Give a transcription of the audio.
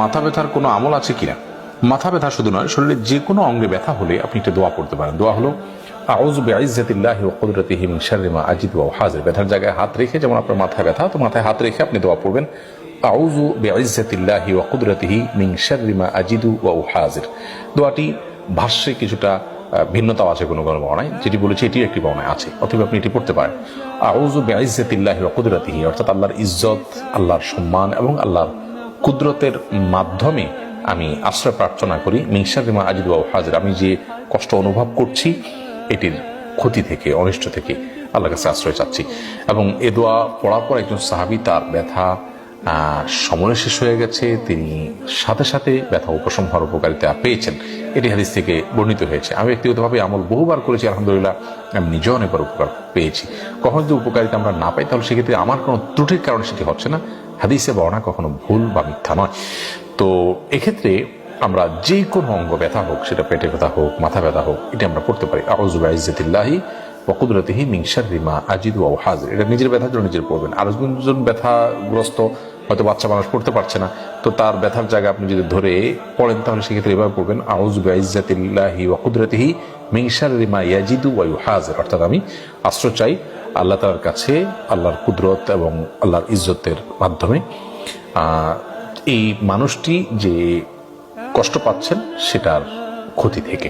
মাথা ব্যথার কোনো আমল আছে কিনা? মাথা ব্যথা শুধু নয় শরীরের যে কোনো অঙ্গে ব্যথা হলে আপনি একটা দোয়া পড়তে পারেন। দোয়া হলো, আউযু বিইজ্জাতিল্লাহি ওয়া কুদরাতিহি মিন শাররি মা আজিদু ওয়া হাজির। ব্যথার জায়গায় হাত রেখে, যেমন আপনার মাথায় ব্যথা, তো মাথায় হাত রেখে আপনি দোয়া পড়বেন, আউযু বিইজ্জাতিল্লাহি ওয়া কুদরাতিহি মিন শাররি মা আজিদু ওয়া হাজির। দোয়াটি ভাষ্যে কিছুটা ভিন্নতাও আছে কোনো কোনো বর্ণায়। যেটি বলেছি এটিও একটি বর্ণায় আছে, অথবা আপনি এটি পড়তে পারেন। ওয়া কুদরাতিহি, অর্থাৎ আল্লাহর ইজ্জত, আল্লাহর সম্মান এবং আল্লাহর কুদরতের মাধ্যমে আমি আশ্রয় প্রার্থনা করি। মিংসারিমা আজিদুয়া হাজির, আমি যে কষ্ট অনুভব করছি, এটির ক্ষতি থেকে, অনিষ্ট থেকে আল্লাহর কাছে আশ্রয় চাচ্ছি। এবং এ দোয়া পড়ার পর একজন সাহাবি তার ব্যথা সমরে শেষ হয়ে গেছে, তিনি সাথে সাথে ব্যথা উপশম হওয়ার উপকারিতা পেয়েছেন। এটি হাদিস থেকে বর্ণিত হয়েছে। আমি ব্যক্তিগতভাবে আমল বহুবার করেছি, আলহামদুলিল্লাহ, আমি নিজেও অনেকবার উপকার পেয়েছি। কখন যদি উপকারিতা আমরা না পাই, তাহলে সেক্ষেত্রে আমার কোনো ত্রুটির কারণে সেটি হচ্ছে না। হাদিসে বর্ণা কখনো ভুল বা মিথ্যা নয়। তো এক্ষেত্রে আমরা যে কোনো অঙ্গ ব্যথা হোক, সেটা পেটে ব্যথা হোক, মাথা ব্যথা হোক, এটা আমরা পড়তে পারি। আউজুবা ইজ্জতিল্লাহি মিংসার রিমা আজিদ ও হাজির এটা নিজের ব্যথার জন্য নিজের পড়বেন আর ব্যথাগ্রস্ত হয়তো বাচ্চা মানুষ পড়তে পারছে না। তো তার ব্যথার জায়গা আপনি যদি ধরে পড়েন, তাহলে সেক্ষেত্রে এভাবে পড়বেন আউজুবা ইজ্জতিল্লাহি ওকুদরতিহি মিংসার রিমা ইয়াজিদু ওয়াইউ হাজির অর্থাৎ আমি আশ্রয় চাই আল্লাহ তালার কাছে, আল্লাহর কুদরত এবং আল্লাহর ইজ্জতের মাধ্যমে। এই মানুষটি যে কষ্ট পাচ্ছেন, সেটার ক্ষতি থেকে।